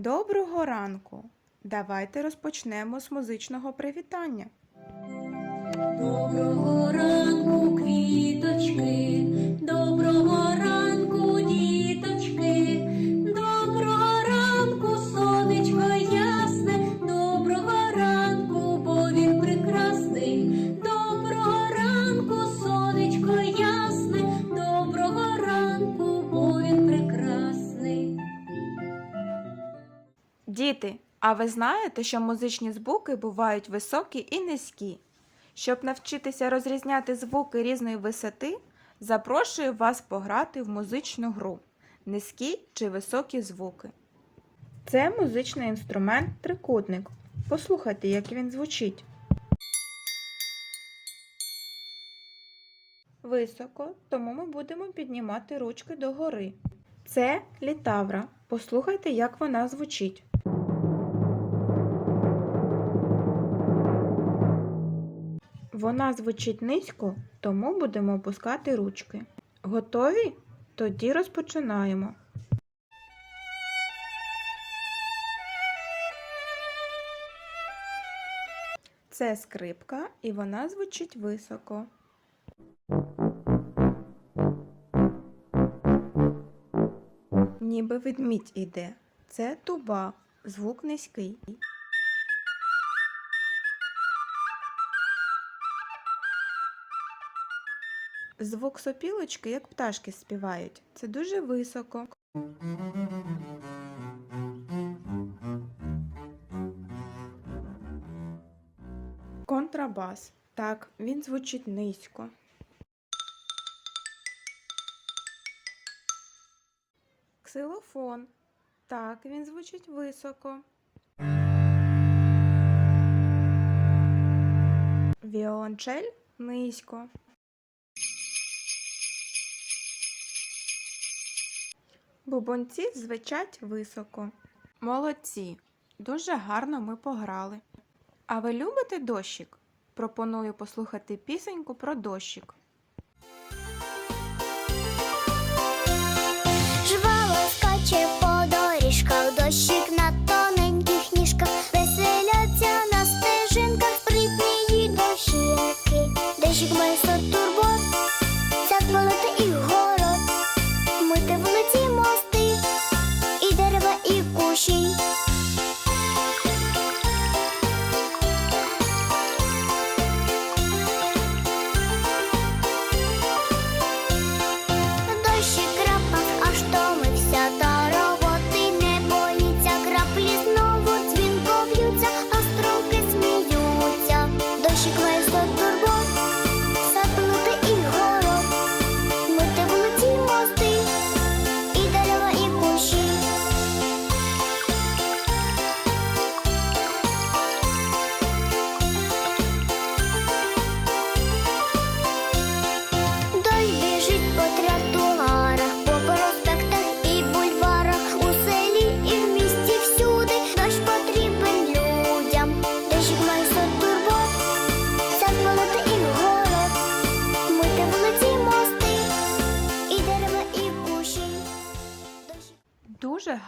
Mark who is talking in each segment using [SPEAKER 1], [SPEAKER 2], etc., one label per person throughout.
[SPEAKER 1] Доброго ранку! Давайте розпочнемо з музичного привітання.
[SPEAKER 2] Доброго ранку, квіточки, доброго ранку,
[SPEAKER 1] Діти, а ви знаєте, що музичні звуки бувають високі і низькі? Щоб навчитися розрізняти звуки різної висоти, запрошую вас пограти в музичну гру Низькі чи високі звуки. Це музичний інструмент трикутник. Послухайте, як він звучить. Високо, тому ми будемо піднімати ручки догори. Це літавра. Послухайте, як вона звучить. Вона звучить низько, тому будемо опускати ручки. Готові? Тоді розпочинаємо. Це скрипка, і вона звучить високо. Ніби ведмідь іде. Це туба, звук низький. Звук сопілочки, як пташки співають. Це дуже високо. Контрабас. Так, він звучить низько. Ксилофон. Так, він звучить високо. Віолончель низько. Бубонці звичать високо. Молодці. Дуже гарно ми пограли. А ви любите дощик? Пропоную послухати пісеньку про дощик.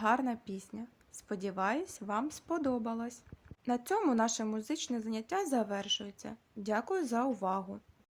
[SPEAKER 1] Гарна пісня. Сподіваюсь, вам сподобалось. На цьому наше музичне заняття завершується. Дякую за увагу!